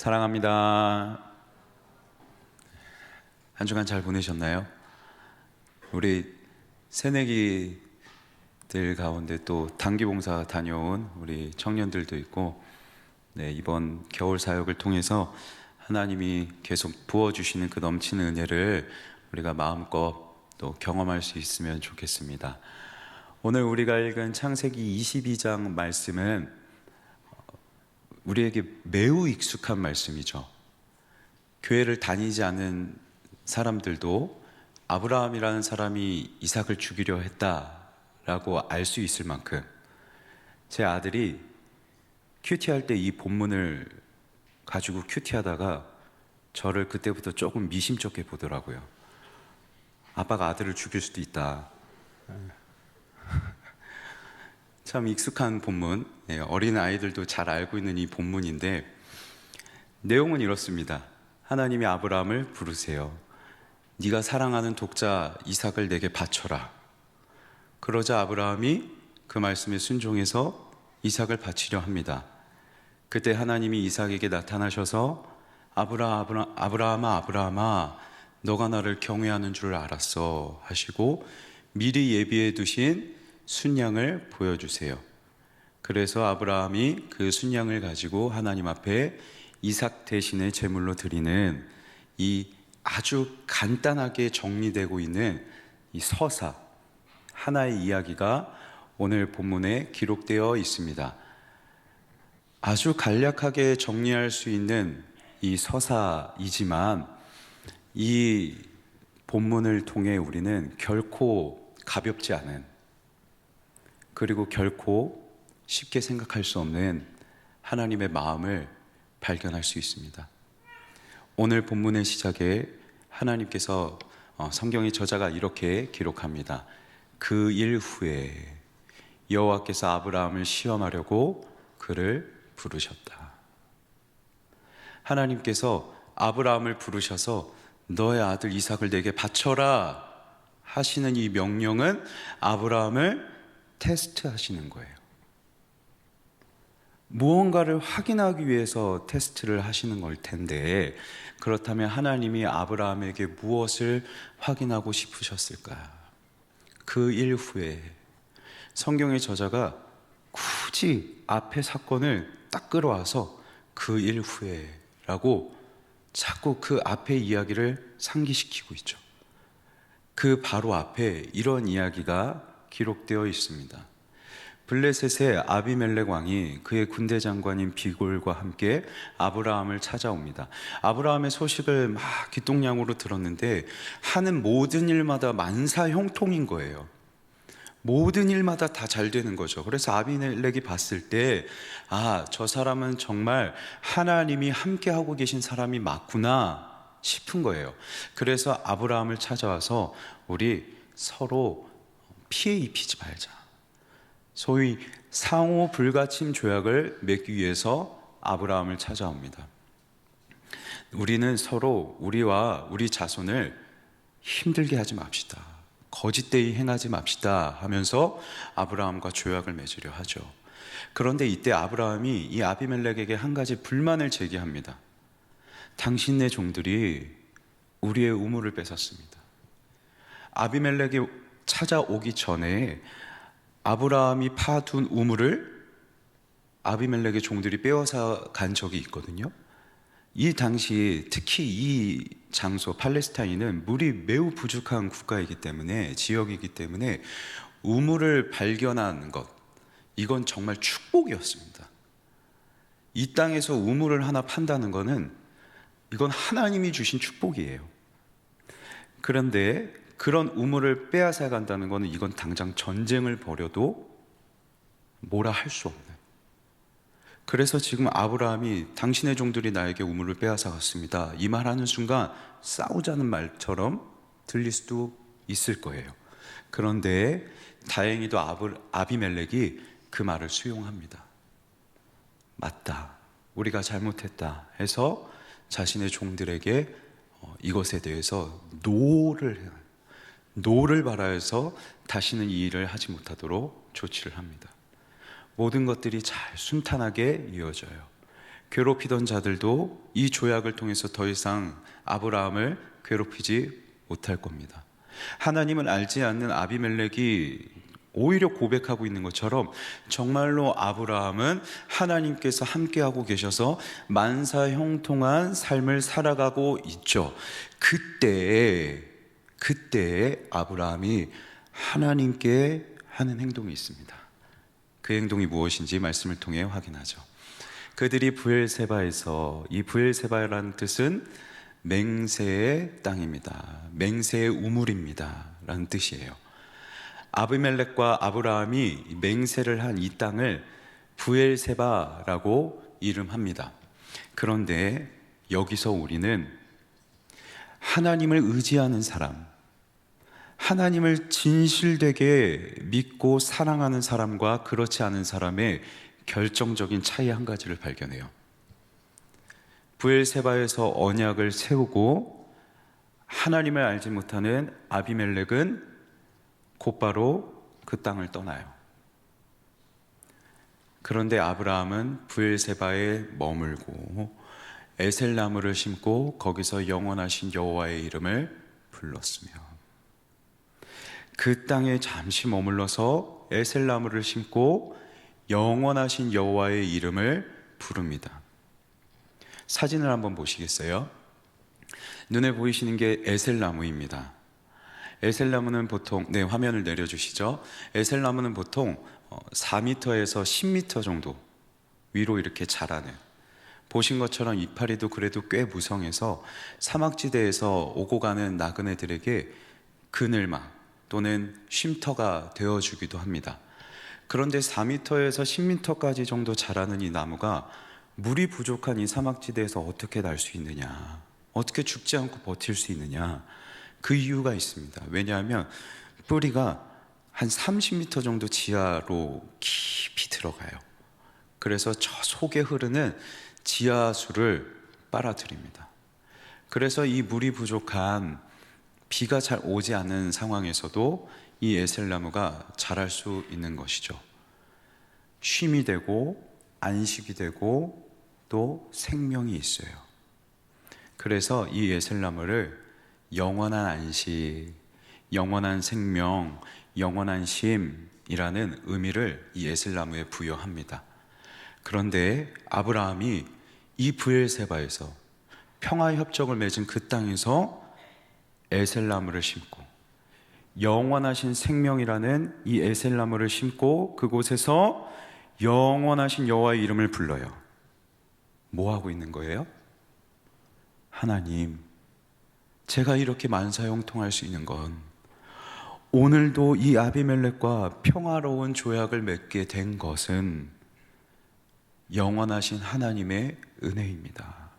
사랑합니다. 한 주간 잘 보내셨나요? 우리 새내기들 가운데 또 단기 봉사 다녀온 우리 청년들도 있고 네, 이번 겨울 사역을 통해서 하나님이 계속 부어 주시는 그 넘치는 은혜를 우리가 마음껏 또 경험할 수 있으면 좋겠습니다. 오늘 우리가 읽은 창세기 22장 말씀은 우리에게 매우 익숙한 말씀이죠. 교회를 다니지 않은 사람들도 아브라함이라는 사람이 이삭을 죽이려 했다라고 알 수 있을 만큼 제 아들이 큐티할 때 이 본문을 가지고 큐티하다가 저를 그때부터 조금 미심쩍게 보더라고요. 아빠가 아들을 죽일 수도 있다. 참 익숙한 본문, 예, 어린 아이들도 잘 알고 있는 이 본문인데 내용은 이렇습니다. 하나님이 아브라함을 부르세요. 네가 사랑하는 독자 이삭을 내게 바쳐라. 그러자 아브라함이 그 말씀에 순종해서 이삭을 바치려 합니다. 그때 하나님이 이삭에게 나타나셔서 아브라 아브라 아브라함아 아브라함아 너가 나를 경외하는 줄 알았어 하시고 미리 예비해 두신 순양을 보여주세요. 그래서 아브라함이 그 순양을 가지고 하나님 앞에 이삭 대신에 제물로 드리는 이 아주 간단하게 정리되고 있는 이 서사 하나의 이야기가 오늘 본문에 기록되어 있습니다. 아주 간략하게 정리할 수 있는 이 서사이지만 이 본문을 통해 우리는 결코 가볍지 않은 그리고 결코 쉽게 생각할 수 없는 하나님의 마음을 발견할 수 있습니다. 오늘 본문의 시작에 하나님께서 어, 성경의 저자가 이렇게 기록합니다. 그 일 후에 여호와께서 아브라함을 시험하려고 그를 부르셨다. 하나님께서 아브라함을 부르셔서 너의 아들 이삭을 내게 바쳐라 하시는 이 명령은 아브라함을 테스트 하시는 거예요. 무언가를 확인하기 위해서 테스트를 하시는 걸 텐데, 그렇다면 하나님이 아브라함에게 무엇을 확인하고 싶으셨을까? 그 일 후에 성경의 저자가 굳이 앞의 사건을 딱 끌어와서 그 일 후에라고 자꾸 그 앞의 이야기를 상기시키고 있죠. 그 바로 앞에 이런 이야기가 기록되어 있습니다. 블레셋의 아비멜렉 왕이 그의 군대 장관인 비골과 함께 아브라함을 찾아옵니다. 아브라함의 소식을 막 기똥냥으로 들었는데 하는 모든 일마다 만사 형통인 거예요. 모든 일마다 다 잘 되는 거죠. 그래서 아비멜렉이 봤을 때, 아, 저 사람은 정말 하나님이 함께 하고 계신 사람이 맞구나 싶은 거예요. 그래서 아브라함을 찾아와서 우리 서로 피해 입히지 말자. 소위 상호 불가침 조약을 맺기 위해서 아브라함을 찾아옵니다. 우리는 서로 우리와 우리 자손을 힘들게 하지 맙시다. 거짓되이 행하지 맙시다 하면서 아브라함과 조약을 맺으려 하죠. 그런데 이때 아브라함이 이 아비멜렉에게 한 가지 불만을 제기합니다. 당신네 종들이 우리의 우물을 뺏었습니다. 아비멜렉이 찾아오기 전에 아브라함이 파둔 우물을 아비멜렉의 종들이 빼앗아 간 적이 있거든요. 이 당시 특히 이 장소 팔레스타인은 물이 매우 부족한 국가이기 때문에 지역이기 때문에 우물을 발견하는 것 이건 정말 축복이었습니다. 이 땅에서 우물을 하나 판다는 것은 이건 하나님이 주신 축복이에요. 그런데 그런 우물을 빼앗아 간다는 것은 이건 당장 전쟁을 벌여도 뭐라 할 수 없는 그래서 지금 아브라함이 당신의 종들이 나에게 우물을 빼앗아 갔습니다. 이 말하는 순간 싸우자는 말처럼 들릴 수도 있을 거예요. 그런데 다행히도 아비멜렉이 그 말을 수용합니다. 맞다. 우리가 잘못했다. 해서 자신의 종들에게 어, 이것에 대해서 노를 노를 바라해서 다시는 이 일을 하지 못하도록 조치를 합니다. 모든 것들이 잘 순탄하게 이어져요. 괴롭히던 자들도 이 조약을 통해서 더 이상 아브라함을 괴롭히지 못할 겁니다. 하나님은 알지 않는 아비멜렉이 오히려 고백하고 있는 것처럼 정말로 아브라함은 하나님께서 함께하고 계셔서 만사 형통한 삶을 살아가고 있죠. 그때에 그때에 아브라함이 하나님께 하는 행동이 있습니다. 그 행동이 무엇인지 말씀을 통해 확인하죠. 그들이 부엘세바에서 이 부엘세바라는 뜻은 맹세의 땅입니다. 맹세의 우물입니다. 라는 뜻이에요. 아비멜렉과 아브라함이 맹세를 한 이 땅을 부엘세바라고 이름합니다. 그런데 여기서 우리는 하나님을 의지하는 사람, 하나님을 진실되게 믿고 사랑하는 사람과 그렇지 않은 사람의 결정적인 차이 한 가지를 발견해요. 부엘세바에서 언약을 세우고 하나님을 알지 못하는 아비멜렉은 곧바로 그 땅을 떠나요. 그런데 아브라함은 부엘세바에 머물고 에셀나무를 심고 거기서 영원하신 여호와의 이름을 불렀으며 그 땅에 잠시 머물러서 에셀나무를 심고 영원하신 여호와의 이름을 부릅니다. 사진을 한번 보시겠어요? 눈에 보이시는 게 에셀나무입니다. 에셀나무는 보통 네 화면을 내려주시죠. 에셀나무는 보통 4m에서 10m 정도 위로 이렇게 자라는 보신 것처럼 이파리도 그래도 꽤 무성해서 사막지대에서 오고 가는 나그네들에게 그늘막 또는 쉼터가 되어주기도 합니다. 그런데 4m에서 10m까지 정도 자라는 이 나무가 물이 부족한 이 사막지대에서 어떻게 날 수 있느냐? 어떻게 죽지 않고 버틸 수 있느냐? 그 이유가 있습니다. 왜냐하면 뿌리가 한 30m 정도 지하로 깊이 들어가요. 그래서 저 속에 흐르는 지하수를 빨아들입니다. 그래서 이 물이 부족한 비가 잘 오지 않는 상황에서도 이 에셀나무가 자랄 수 있는 것이죠. 쉼이 되고 안식이 되고 또 생명이 있어요. 그래서 이 에셀나무를 영원한 안식, 영원한 생명, 영원한 쉼이라는 의미를 이 에셀나무에 부여합니다. 그런데 아브라함이 이 부엘세바에서 평화 협정을 맺은 그 땅에서 에셀나무를 심고 영원하신 생명이라는 이 에셀나무를 심고 그곳에서 영원하신 여호와의 이름을 불러요. 뭐 하고 있는 거예요? 하나님, 제가 이렇게 만사형통할 수 있는 건 오늘도 이 아비멜렉과 평화로운 조약을 맺게 된 것은 영원하신 하나님의 은혜입니다.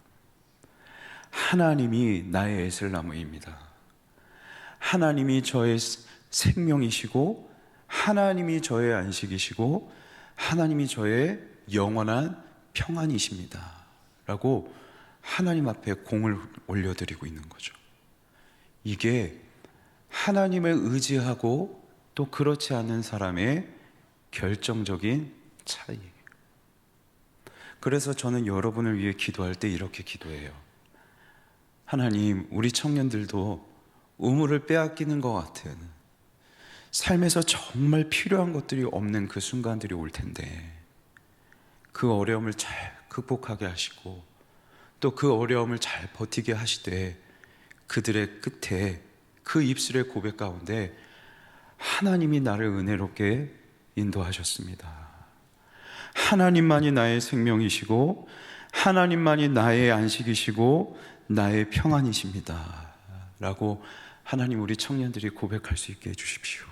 하나님이 나의 에슬나무입니다. 하나님이 저의 생명이시고, 하나님이 저의 안식이시고, 하나님이 저의 영원한 평안이십니다. 라고 하나님 앞에 공을 올려드리고 있는 거죠. 이게 하나님을 의지하고 또 그렇지 않은 사람의 결정적인 차이예요. 그래서 저는 여러분을 위해 기도할 때 이렇게 기도해요. 하나님, 우리 청년들도 우물을 빼앗기는 것 같은 삶에서 정말 필요한 것들이 없는 그 순간들이 올 텐데 그 어려움을 잘 극복하게 하시고 또 그 어려움을 잘 버티게 하시되 그들의 끝에 그 입술의 고백 가운데 하나님이 나를 은혜롭게 인도하셨습니다. 하나님만이 나의 생명이시고 하나님만이 나의 안식이시고 나의 평안이십니다. 라고 하나님 우리 청년들이 고백할 수 있게 해주십시오.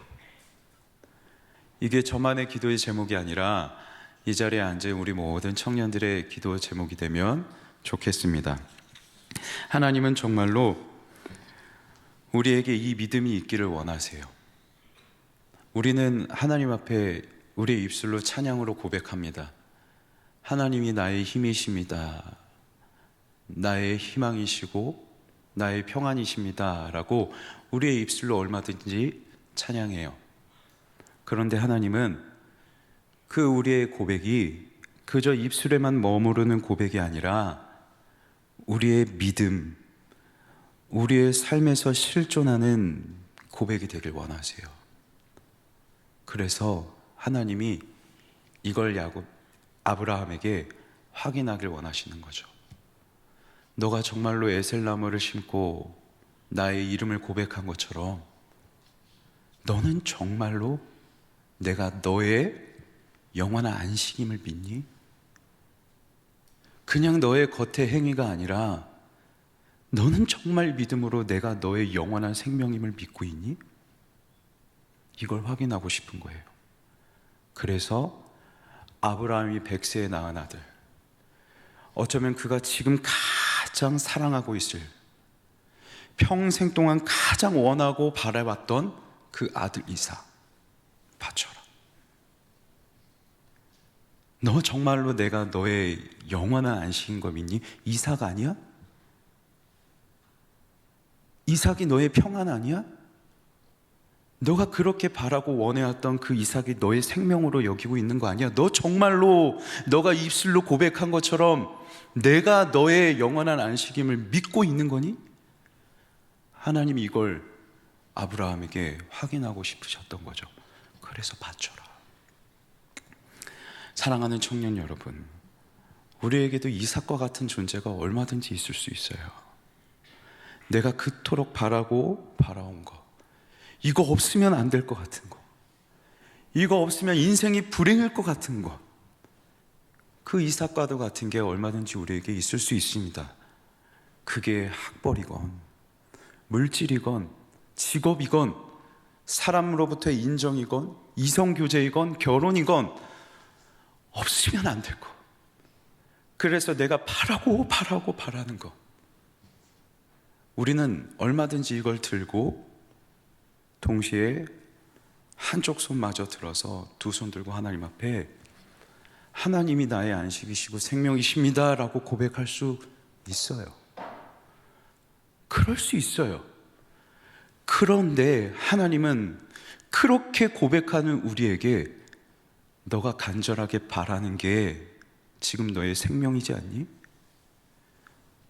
이게 저만의 기도의 제목이 아니라 이 자리에 앉은 우리 모든 청년들의 기도 제목이 되면 좋겠습니다. 하나님은 정말로 우리에게 이 믿음이 있기를 원하세요. 우리는 하나님 앞에 우리의 입술로 찬양으로 고백합니다. 하나님이 나의 힘이십니다. 나의 희망이시고 나의 평안이십니다. 라고 우리의 입술로 얼마든지 찬양해요. 그런데 하나님은 그 우리의 고백이 그저 입술에만 머무르는 고백이 아니라 우리의 믿음, 우리의 삶에서 실존하는 고백이 되길 원하세요. 그래서 하나님이 이걸 야곱 아브라함에게 확인하길 원하시는 거죠. 너가 정말로 에셀나무를 심고 나의 이름을 고백한 것처럼 너는 정말로 내가 너의 영원한 안식임을 믿니? 그냥 너의 겉의 행위가 아니라 너는 정말 믿음으로 내가 너의 영원한 생명임을 믿고 있니? 이걸 확인하고 싶은 거예요. 그래서 아브라함이 백세에 낳은 아들, 어쩌면 그가 지금 가 장 사랑하고 있을 평생 동안 가장 원하고 바라봤던 그 아들 이사 바쳐라. 너 정말로 내가 너의 영원한 안식인 거 믿니? 이삭 아니야? 이삭이 너의 평안 아니야? 너가 그렇게 바라고 원해왔던 그 이삭이 너의 생명으로 여기고 있는 거 아니야? 너 정말로 너가 입술로 고백한 것처럼 내가 너의 영원한 안식임을 믿고 있는 거니? 하나님이 이걸 아브라함에게 확인하고 싶으셨던 거죠. 그래서 바쳐라. 사랑하는 청년 여러분, 우리에게도 이삭과 같은 존재가 얼마든지 있을 수 있어요. 내가 그토록 바라고 바라온 거. 이거 없으면 안 될 것 같은 거. 이거 없으면 인생이 불행할 것 같은 거. 그 이삭과도 같은 게 얼마든지 우리에게 있을 수 있습니다. 그게 학벌이건, 물질이건, 직업이건, 사람으로부터의 인정이건, 이성교제이건, 결혼이건, 없으면 안 되고. 그래서 내가 바라고 바라고 바라는 거. 우리는 얼마든지 이걸 들고 동시에 한쪽 손마저 들어서 두 손 들고 하나님 앞에 하나님이 나의 안식이시고 생명이십니다라고 고백할 수 있어요. 그럴 수 있어요. 그런데 하나님은 그렇게 고백하는 우리에게 너가 간절하게 바라는 게 지금 너의 생명이지 않니?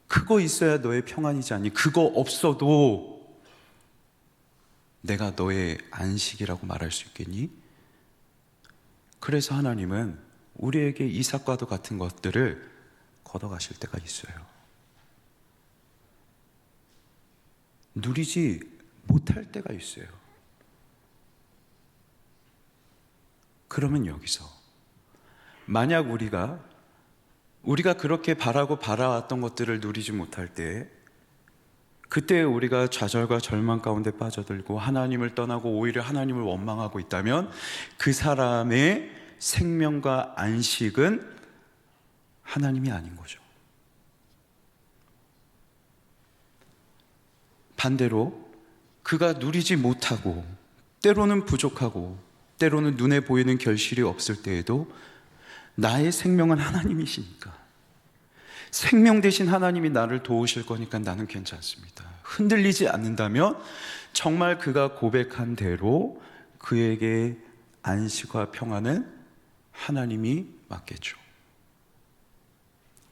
그거 있어야 너의 평안이지 않니? 그거 없어도 내가 너의 안식이라고 말할 수 있겠니? 그래서 하나님은 우리에게 이삭과도 같은 것들을 걷어가실 때가 있어요. 누리지 못할 때가 있어요. 그러면 여기서 만약 우리가 우리가 그렇게 바라고 바라왔던 것들을 누리지 못할 때 그때 우리가 좌절과 절망 가운데 빠져들고 하나님을 떠나고 오히려 하나님을 원망하고 있다면 그 사람의 생명과 안식은 하나님이 아닌 거죠. 반대로 그가 누리지 못하고 때로는 부족하고 때로는 눈에 보이는 결실이 없을 때에도 나의 생명은 하나님이시니까 생명 대신 하나님이 나를 도우실 거니까 나는 괜찮습니다. 흔들리지 않는다면 정말 그가 고백한 대로 그에게 안식과 평안은 하나님이 맡겠죠.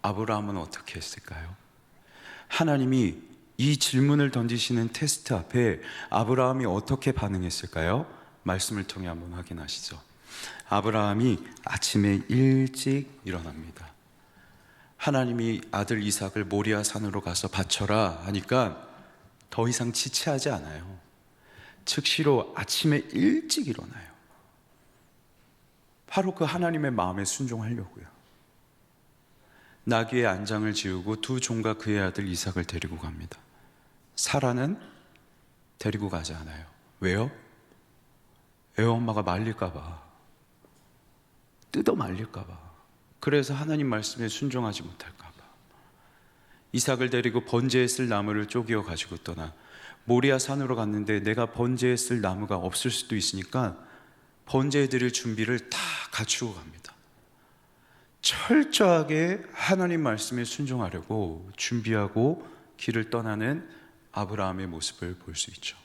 아브라함은 어떻게 했을까요? 하나님이 이 질문을 던지시는 테스트 앞에 아브라함이 어떻게 반응했을까요? 말씀을 통해 한번 확인하시죠. 아브라함이 아침에 일찍 일어납니다. 하나님이 아들 이삭을 모리아 산으로 가서 바쳐라 하니까 더 이상 지체하지 않아요. 즉시로 아침에 일찍 일어나요. 바로 그 하나님의 마음에 순종하려고요. 나귀의 안장을 지우고 두 종과 그의 아들 이삭을 데리고 갑니다. 사라는 데리고 가지 않아요. 왜요? 애 엄마가 말릴까봐. 뜯어 말릴까봐. 그래서 하나님 말씀에 순종하지 못할까 봐. 이삭을 데리고 번제에 쓸 나무를 쪼개어 가지고 떠나 모리아 산으로 갔는데 내가 번제에 쓸 나무가 없을 수도 있으니까 번제해 드릴 준비를 다 갖추고 갑니다. 철저하게 하나님 말씀에 순종하려고 준비하고 길을 떠나는 아브라함의 모습을 볼 수 있죠.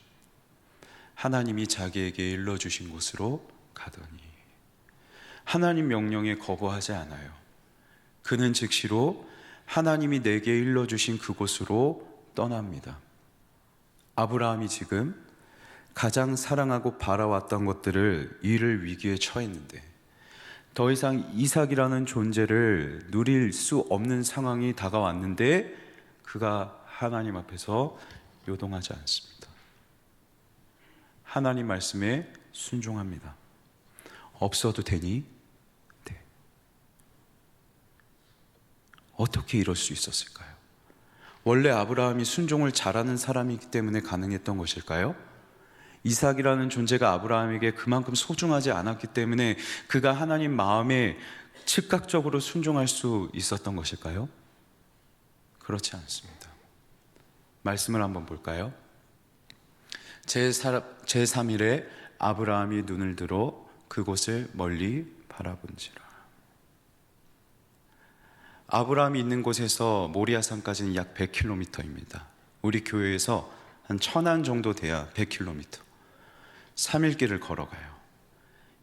하나님이 자기에게 일러 주신 곳으로 가더니 하나님 명령에 거부하지 않아요. 그는 즉시로 하나님이 내게 일러 주신 그곳으로 떠납니다. 아브라함이 지금 가장 사랑하고 바라왔던 것들을 잃을 위기에 처했는데 더 이상 이삭이라는 존재를 누릴 수 없는 상황이 다가왔는데 그가 하나님 앞에서 요동하지 않습니다. 하나님 말씀에 순종합니다. 없어도 되니? 네. 어떻게 이럴 수 있었을까요? 원래 아브라함이 순종을 잘하는 사람이기 때문에 가능했던 것일까요? 이삭이라는 존재가 아브라함에게 그만큼 소중하지 않았기 때문에 그가 하나님 마음에 즉각적으로 순종할 수 있었던 것일까요? 그렇지 않습니다. 말씀을 한번 볼까요? 제3일에 아브라함이 눈을 들어 그곳을 멀리 바라본지라. 아브라함이 있는 곳에서 모리아산까지는 약 100km입니다. 우리 교회에서 한 천안 정도 돼야 100km. 3일 길을 걸어가요.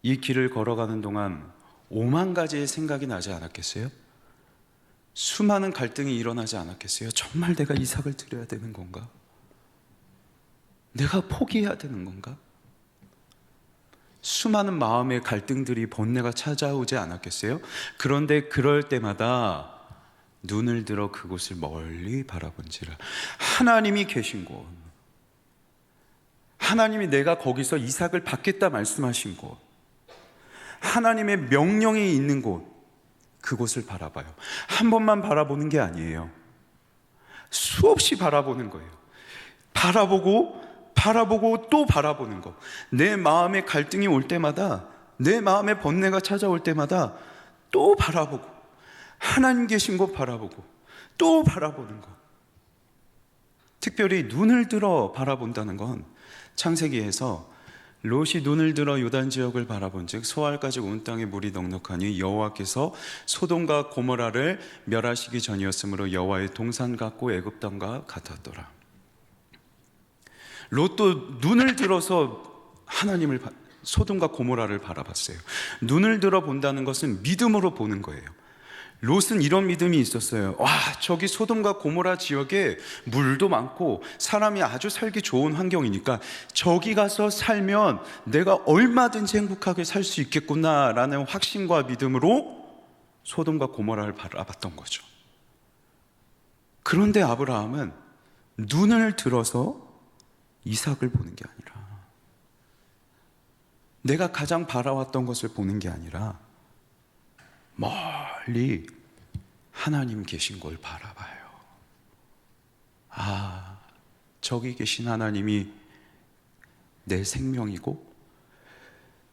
이 길을 걸어가는 동안 5만 가지의 생각이 나지 않았겠어요? 수많은 갈등이 일어나지 않았겠어요? 정말 내가 이삭을 드려야 되는 건가? 내가 포기해야 되는 건가? 수많은 마음의 갈등들이 번뇌가 찾아오지 않았겠어요? 그런데 그럴 때마다 눈을 들어 그곳을 멀리 바라본지라. 하나님이 계신 곳. 하나님이 내가 거기서 이삭을 받겠다 말씀하신 곳. 하나님의 명령이 있는 곳. 그곳을 바라봐요. 한 번만 바라보는 게 아니에요. 수없이 바라보는 거예요. 바라보고 바라보고 또 바라보는 것. 내 마음에 갈등이 올 때마다, 내 마음에 번뇌가 찾아올 때마다 또 바라보고, 하나님 계신 곳 바라보고, 또 바라보는 것. 특별히 눈을 들어 바라본다는 건 창세기에서 롯이 눈을 들어 요단 지역을 바라본즉 소알까지 온 땅에 물이 넉넉하니 여호와께서 소돔과 고모라를 멸하시기 전이었으므로 여호와의 동산 같고 애굽 땅과 같았더라. 롯도 눈을 들어서 하나님을 소돔과 고모라를 바라봤어요. 눈을 들어 본다는 것은 믿음으로 보는 거예요. 롯은 이런 믿음이 있었어요. 와, 저기 소돔과 고모라 지역에 물도 많고 사람이 아주 살기 좋은 환경이니까 저기 가서 살면 내가 얼마든지 행복하게 살 수 있겠구나라는 확신과 믿음으로 소돔과 고모라를 바라봤던 거죠. 그런데 아브라함은 눈을 들어서 이삭을 보는 게 아니라 내가 가장 바라왔던 것을 보는 게 아니라 멀리 하나님 계신 걸 바라봐요. 아, 저기 계신 하나님이 내 생명이고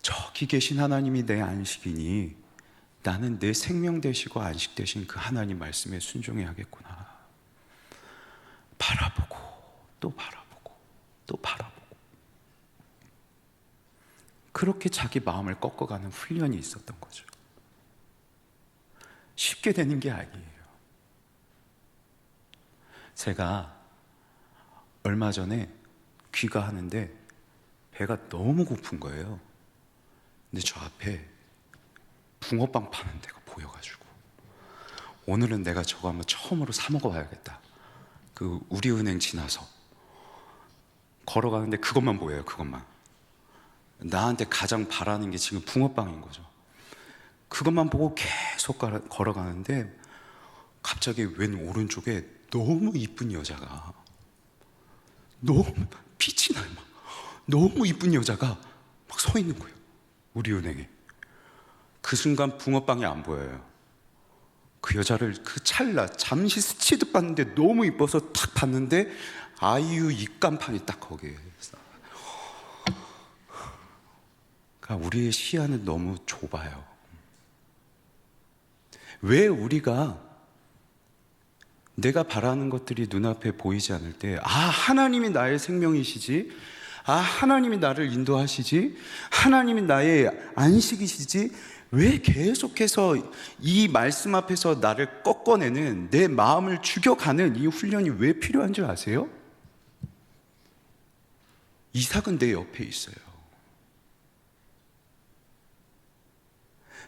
저기 계신 하나님이 내 안식이니 나는 내 생명 되시고 안식 되신 그 하나님 말씀에 순종해야겠구나. 바라보고 또 바라보고 또 바라보고 그렇게 자기 마음을 꺾어가는 훈련이 있었던 거죠. 쉽게 되는 게 아니에요. 제가 얼마 전에 귀가하는데 배가 너무 고픈 거예요. 근데 저 앞에 붕어빵 파는 데가 보여가지고 오늘은 내가 저거 한번 처음으로 사 먹어봐야겠다. 그 우리은행 지나서 걸어가는데 그것만 보여요, 그것만. 나한테 가장 바라는 게 지금 붕어빵인 거죠. 그것만 보고 계속 걸어가는데 갑자기 왼 오른쪽에 너무 이쁜 여자가 너무 빛이 나요. 막. 너무 이쁜 여자가 막 서 있는 거예요. 우리 은행에. 그 순간 붕어빵이 안 보여요. 그 여자를 그 찰나 잠시 스치듯 봤는데 너무 이뻐서 탁 봤는데 아이유 입간판이 딱 거기에 그러니까 우리의 시야는 너무 좁아요. 왜 우리가 내가 바라는 것들이 눈앞에 보이지 않을 때, 아, 하나님이 나의 생명이시지? 아, 하나님이 나를 인도하시지? 하나님이 나의 안식이시지? 왜 계속해서 이 말씀 앞에서 나를 꺾어내는 내 마음을 죽여가는 이 훈련이 왜 필요한 줄 아세요? 이삭은 내 옆에 있어요.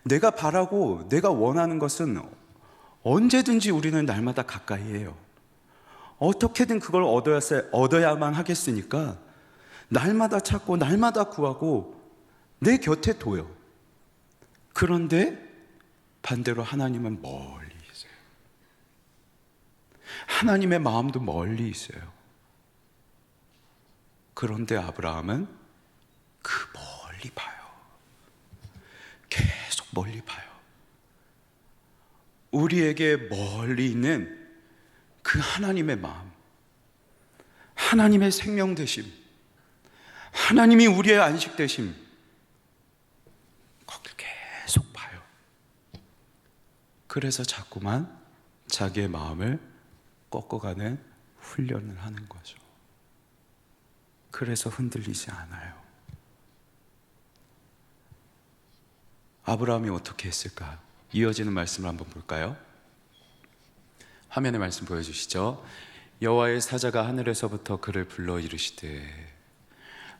내가 바라고 내가 원하는 것은 언제든지 우리는 날마다 가까이 해요. 어떻게든 그걸 얻어야, 얻어야만 하겠으니까 날마다 찾고 날마다 구하고 내 곁에 둬요. 그런데 반대로 하나님은 멀리 있어요. 하나님의 마음도 멀리 있어요. 그런데 아브라함은 그 멀리 봐요. 계속 멀리 봐요. 우리에게 멀리 있는 그 하나님의 마음, 하나님의 생명 되심, 하나님이 우리의 안식 되심, 거길 계속 봐요. 그래서 자꾸만 자기의 마음을 꺾어가는 훈련을 하는 거죠. 그래서 흔들리지 않아요. 아브라함이 어떻게 했을까? 이어지는 말씀을 한번 볼까요? 화면에 말씀 보여주시죠. 여호와의 사자가 하늘에서부터 그를 불러 이르시되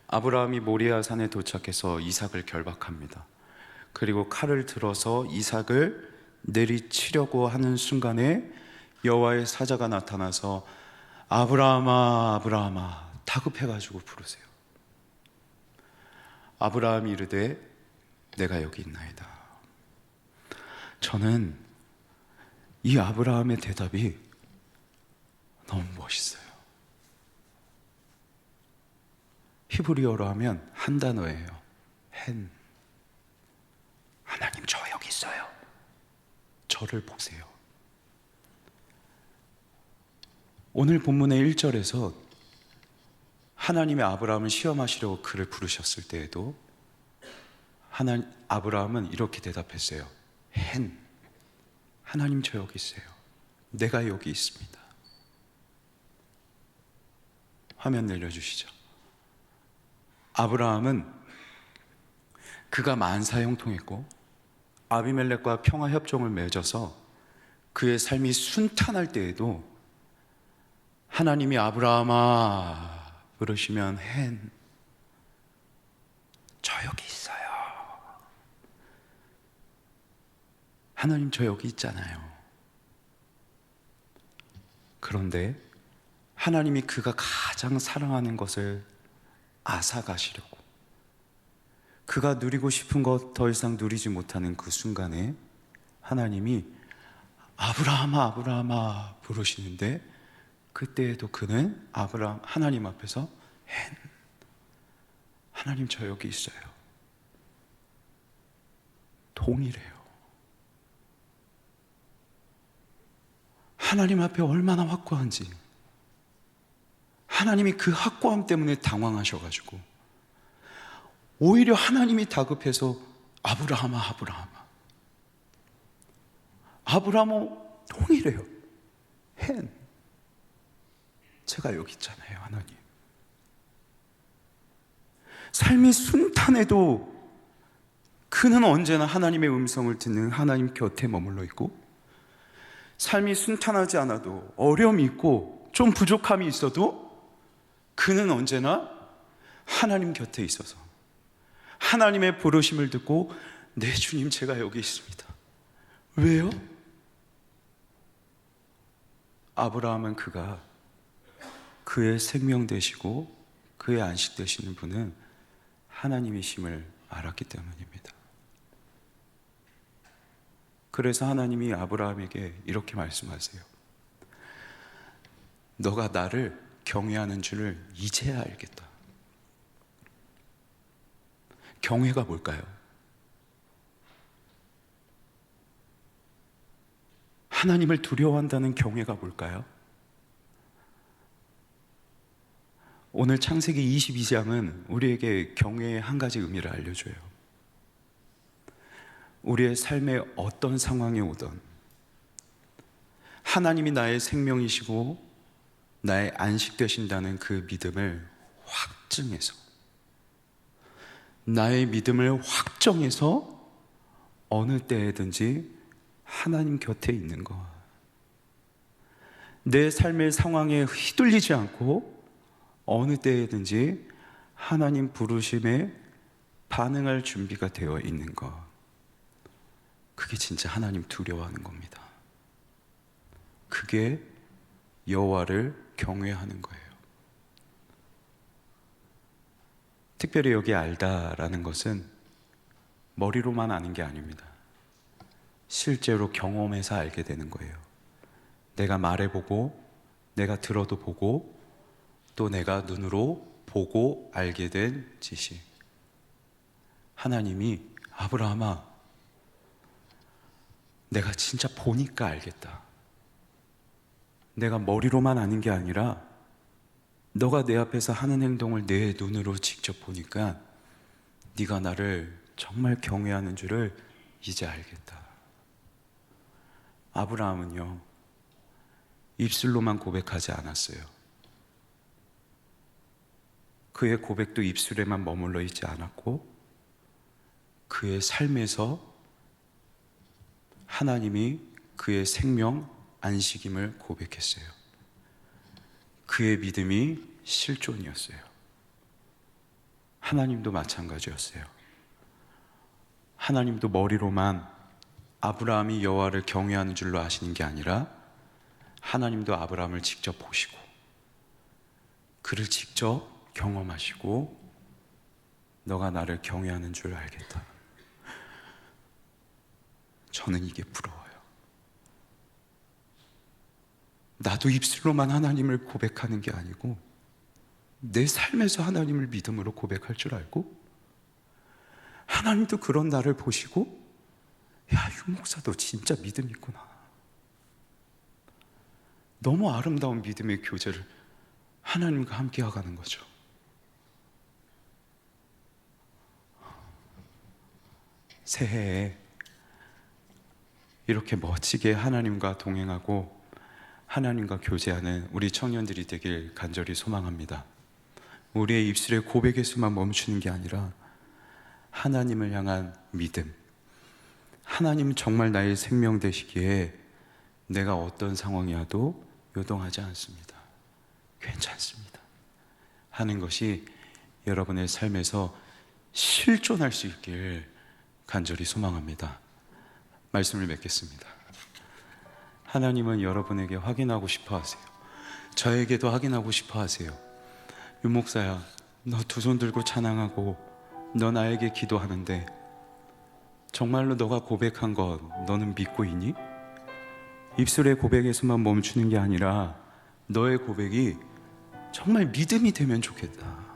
아브라함이 모리아 산에 도착해서 이삭을 결박합니다. 그리고 칼을 들어서 이삭을 내리치려고 하는 순간에 여호와의 사자가 나타나서 아브라함아 아브라함아 다급해 가지고 부르세요. 아브라함이 이르되 내가 여기 있나이다. 저는 이 아브라함의 대답이 너무 멋있어요. 히브리어로 하면 한 단어예요. 헨. 하나님 저 여기 있어요. 저를 보세요. 오늘 본문의 1절에서 하나님의 아브라함을 시험하시려고 그를 부르셨을 때에도 하나 아브라함은 이렇게 대답했어요. 헨. 하나님 저 여기 있어요. 내가 여기 있습니다. 화면 내려주시죠. 아브라함은 그가 만사 형통했고 아비멜렉과 평화 협정을 맺어서 그의 삶이 순탄할 때에도 하나님이 아브라함아 부르시면 헨. 저 여기 있어요. 하나님 저 여기 있잖아요. 그런데 하나님이 그가 가장 사랑하는 것을 앗아가시려고 그가 누리고 싶은 것 더 이상 누리지 못하는 그 순간에 하나님이 아브라함아 아브라함아 부르시는데 그때에도 그는 아브라함 하나님 앞에서 헨 하나님 저 여기 있어요. 동일해요. 하나님 앞에 얼마나 확고한지. 하나님이 그 확고함 때문에 당황하셔가지고 오히려 하나님이 다급해서 아브라함아 아브라함아. 아브라함은 동일해요. 헨. 제가 여기 있잖아요 하나님. 삶이 순탄해도 그는 언제나 하나님의 음성을 듣는 하나님 곁에 머물러 있고 삶이 순탄하지 않아도 어려움이 있고 좀 부족함이 있어도 그는 언제나 하나님 곁에 있어서 하나님의 부르심을 듣고 내 주님 제가 여기 있습니다. 왜요? 아브라함은 그가 그의 생명 되시고 그의 안식 되시는 분은 하나님이심을 알았기 때문입니다. 그래서 하나님이 아브라함에게 이렇게 말씀하세요. 너가 나를 경외하는 줄을 이제야 알겠다. 경외가 뭘까요? 하나님을 두려워한다는 경외가 뭘까요? 오늘 창세기 22장은 우리에게 경외의 한 가지 의미를 알려줘요. 우리의 삶의 어떤 상황에 오던 하나님이 나의 생명이시고 나의 안식 되신다는 그 믿음을 확증해서 나의 믿음을 확정해서 어느 때에든지 하나님 곁에 있는 것. 내 삶의 상황에 휘둘리지 않고 어느 때에든지 하나님 부르심에 반응할 준비가 되어 있는 것. 그게 진짜 하나님 두려워하는 겁니다. 그게 여호와를 경외하는 거예요. 특별히 여기 알다라는 것은 머리로만 아는 게 아닙니다. 실제로 경험해서 알게 되는 거예요. 내가 말해보고, 내가 들어도 보고, 또 내가 눈으로 보고 알게 된 지식. 하나님이 아브라함아, 내가 진짜 보니까 알겠다. 내가 머리로만 아는 게 아니라 너가 내 앞에서 하는 행동을 내 눈으로 직접 보니까 네가 나를 정말 경외하는 줄을 이제 알겠다. 아브라함은요, 입술로만 고백하지 않았어요. 그의 고백도 입술에만 머물러 있지 않았고, 그의 삶에서 하나님이 그의 생명 안식임을 고백했어요. 그의 믿음이 실존이었어요. 하나님도 마찬가지였어요. 하나님도 머리로만 아브라함이 여호와를 경외하는 줄로 아시는 게 아니라 하나님도 아브라함을 직접 보시고 그를 직접 경험하시고 너가 나를 경외하는 줄 알겠다. 저는 이게 부러워요. 나도 입술로만 하나님을 고백하는 게 아니고 내 삶에서 하나님을 믿음으로 고백할 줄 알고 하나님도 그런 나를 보시고 야, 유 목사도 진짜 믿음 있구나. 너무 아름다운 믿음의 교제를 하나님과 함께 하가는 거죠. 새해에 이렇게 멋지게 하나님과 동행하고 하나님과 교제하는 우리 청년들이 되길 간절히 소망합니다. 우리의 입술의 고백에서만 멈추는 게 아니라 하나님을 향한 믿음. 하나님 정말 나의 생명 되시기에 내가 어떤 상황이어도 요동하지 않습니다. 괜찮습니다. 하는 것이 여러분의 삶에서 실존할 수 있길 간절히 소망합니다. 말씀을 맺겠습니다. 하나님은 여러분에게 확인하고 싶어 하세요. 저에게도 확인하고 싶어 하세요. 유목사야, 너 두 손 들고 찬양하고 너 나에게 기도하는데 정말로 너가 고백한 것 너는 믿고 있니? 입술의 고백에서만 멈추는 게 아니라 너의 고백이 정말 믿음이 되면 좋겠다.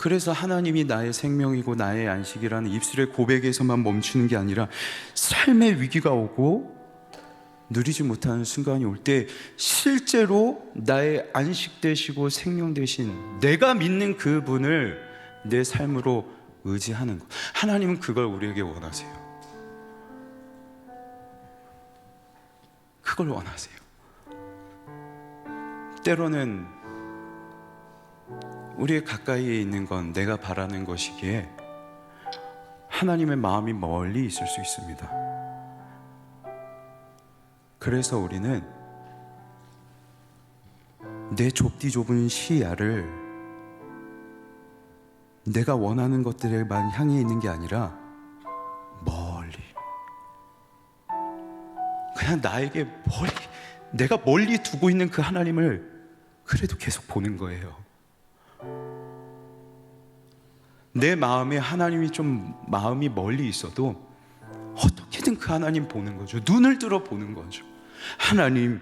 그래서 하나님이 나의 생명이고 나의 안식이라는 입술의 고백에서만 멈추는 게 아니라 삶의 위기가 오고 누리지 못하는 순간이 올 때 실제로 나의 안식 되시고 생명 되신 내가 믿는 그분을 내 삶으로 의지하는 것. 하나님은 그걸 우리에게 원하세요. 그걸 원하세요. 때로는 우리의 가까이에 있는 건 내가 바라는 것이기에 하나님의 마음이 멀리 있을 수 있습니다. 그래서 우리는 내 좁디 좁은 시야를 내가 원하는 것들에만 향해 있는 게 아니라 멀리 그냥 나에게 멀리 내가 멀리 두고 있는 그 하나님을 그래도 계속 보는 거예요. 내 마음에 하나님이 좀 마음이 멀리 있어도 어떻게든 그 하나님 보는 거죠. 눈을 들어 보는 거죠. 하나님,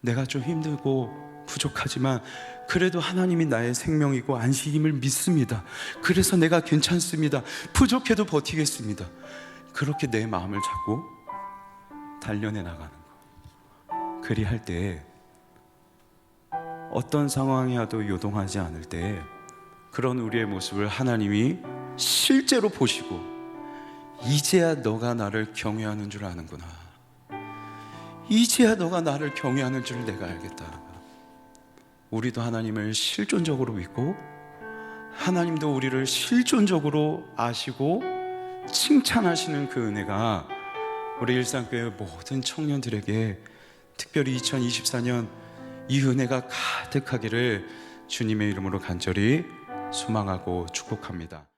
내가 좀 힘들고 부족하지만 그래도 하나님이 나의 생명이고 안식임을 믿습니다. 그래서 내가 괜찮습니다. 부족해도 버티겠습니다. 그렇게 내 마음을 잡고 단련해 나가는 거. 그리할 때 어떤 상황이라도 요동하지 않을 때 그런 우리의 모습을 하나님이 실제로 보시고 이제야 너가 나를 경외하는 줄 아는구나. 이제야 너가 나를 경외하는 줄 내가 알겠다. 우리도 하나님을 실존적으로 믿고 하나님도 우리를 실존적으로 아시고 칭찬하시는 그 은혜가 우리 일상교회 모든 청년들에게 특별히 2024년 이 은혜가 가득하기를 주님의 이름으로 간절히 소망하고 축복합니다.